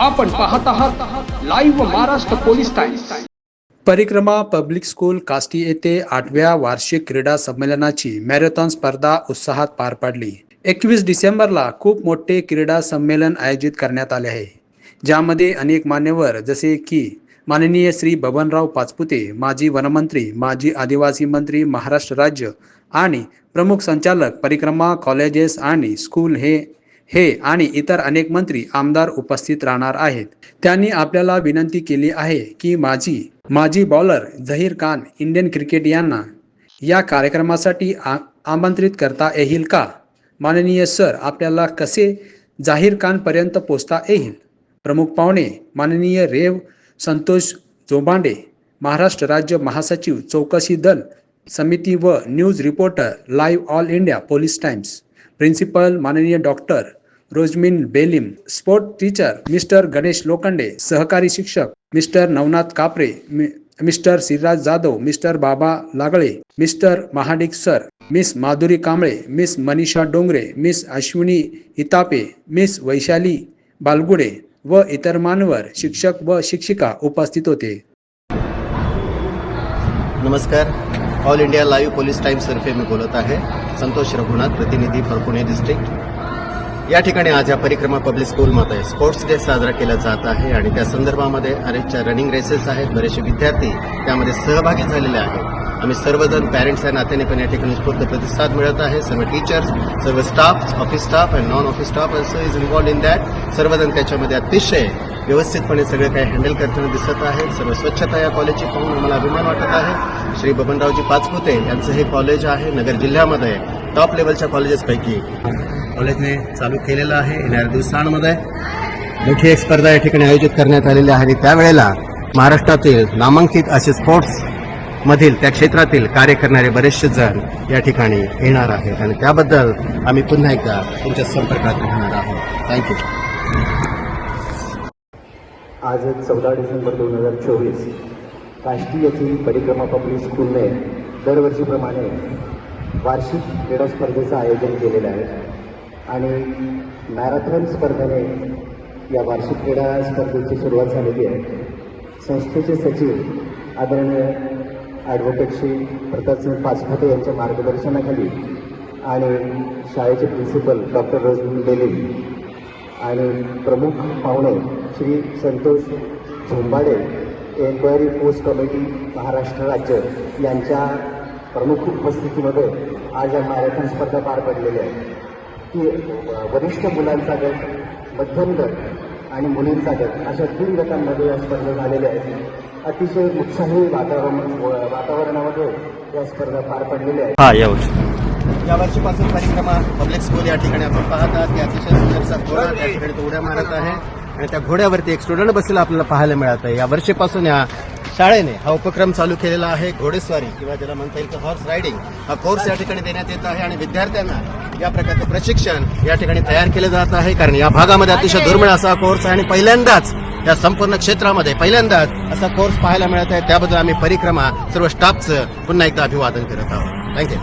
आपण पाहत आहात live Maharashtra police times Parikrama public school Kashti येथे आठव्या वार्षिक क्रीडा संमेलनाची मॅरेथॉन स्पर्धा उत्साहात पार पडली. एकवीस डिसेंबरला खूप मोठे क्रीडा संमेलन आयोजित करण्यात आले आहे. ज्यामध्ये अनेक मान्यवर जसे की माननीय श्री बबनराव पाचपुते माजी वनमंत्री माजी आदिवासी मंत्री महाराष्ट्र राज्य आणि प्रमुख संचालक परिक्रमा कॉलेजेस आणि स्कूल हे हे आणि इतर अनेक मंत्री आमदार उपस्थित राहणार आहेत. त्यांनी आपल्याला विनंती केली आहे की माझी माजी bowler Zaheer Khan Indian cricket यांना या कार्यक्रमासाठी आमंत्रित करता येईल का? माननीय सर आपल्याला कसे जाहीर खानपर्यंत पोचता येईल? प्रमुख पाहुणे माननीय रेव संतोष जोबांडे महाराष्ट्र राज्य महासचिव चौकशी दल समिती व news reporter live all India police times. Principal माननीय doctor Rozmin Belim sport teacher mister Ganesh Lokhande सहकारी शिक्षक मिस्टर नवनाथ कापरे मि- mister Shriraj Jadhav mister Baba Lagale mister Mahadik sir miss Madhuri Kamble miss Manisha Dongre miss Ashwini Itape miss Vaishali Balgude व इतर मानवर शिक्षक व शिक्षिका उपस्थित होते. नमस्कार. All India live police time तर्फे मी बोलत आहे. संतोष रघुनाथ प्रतिनिधी फॉर डिस्ट्रिक्ट या ठिकाणी आज या परिक्रमा पब्लिक स्कूलमध्ये स्पोर्ट्स डे साजरा केला जात आहे आणि त्या संदर्भामध्ये अनेकच्या रनिंग रेसेस आहेत. बरेचसे विद्यार्थी त्यामध्ये सहभागी झालेले आहेत. आम्ही सर्वजण पॅरेंट्स या नात्याने पण या ठिकाणी स्फूर्त प्रतिसाद मिळत आहे. सर्व टीचर्स सर्व staff office staff and non office staff also is involved in that सर्वजण त्याच्यामध्ये अतिशय व्यवस्थितपणे सगळं काही हँडल करताना दिसत आहे सर्व स्वच्छता या कॉलेजची पाहून आम्हाला अभिमान वाटत आहे. श्री बबनरावजी पाचपुते यांचं हे कॉलेज आहे. नगर जिल्ह्यामध्ये टॉप लेवलच्या कॉलेजेसपैकी कॉलेजने चालू केलेलं आहे. येणाऱ्या दिवसांमध्ये मोठी एक स्पर्धा या ठिकाणी आयोजित करण्यात आलेली आहे. आणि त्यावेळेला महाराष्ट्रातील नामांकित असे स्पोर्ट्स मधील त्या क्षेत्रातील कार्य करणारे बरेचसे जण या ठिकाणी येणार आहेत. आणि त्याबद्दल आम्ही पुन्हा एकदा तुमच्या संपर्कात राहणार आहोत. थँक्यू आज चौदा डिसेंबर दोन हजार चोवीस राष्ट्रीयची परिक्रमा पब्लिक स्कूलने दरवर्षीप्रमाणे वार्षिक क्रीडा स्पर्धेचं आयोजन केलेलं आहे. आणि मॅरेथॉन स्पर्धेने या वार्षिक क्रीडा स्पर्धेची सुरुवात झालेली आहे. संस्थेचे सचिव आदरणीय ॲडव्होकेट श्री प्रतापसिंग पाचपुते यांच्या मार्गदर्शनाखाली आणि शाळेचे प्रिन्सिपल डॉक्टर रोजमिन बेले आणि प्रमुख पाहुणे Shri Santosh Zombade enquiry post committee Maharashtra राज्य यांच्या प्रमुख उपस्थितीमध्ये आज या मॅरेथॉन स्पर्धा पार पडलेल्या आहेत. की वरिष्ठ मुलांचा गट मध्यम गट आणि मुलींचा गट अशा तीन गटांमध्ये या स्पर्धा झालेल्या आहेत. अतिशय उत्साही वातावरण वातावरणामध्ये या स्पर्धा पार पडलेल्या आहेत. यावर्षी यावर्षीपासून परिक्रमा पब्लिक स्कूल या ठिकाणी आपण पाहत आहात की अतिशय सुंदरसा घोडा त्या ठिकाणी तो उड्या मारत आहे. आणि त्या घोड्यावरती एक स्टुडंट बसलेला आपल्याला पाहायला मिळत आहे. या वर्षीपासून या शाळेने हा उपक्रम चालू केलेला आहे. घोडेस्वारी किंवा ज्याला म्हणता येईल हॉर्स रायडिंग हा कोर्स या ठिकाणी देण्यात येत आहे आणि विद्यार्थ्यांना या प्रकारचं प्रशिक्षण या ठिकाणी तयार केलं जात आहे. कारण या भागामध्ये अतिशय दुर्मिळ असा कोर्स आहे आणि पहिल्यांदाच या संपूर्ण क्षेत्रामध्ये पहिल्यांदाच असा कोर्स पाहायला मिळत आहे. त्याबद्दल आम्ही परिक्रमा सर्व स्टाफचं पुन्हा एकदा अभिवादन करत आहोत. थँक्यू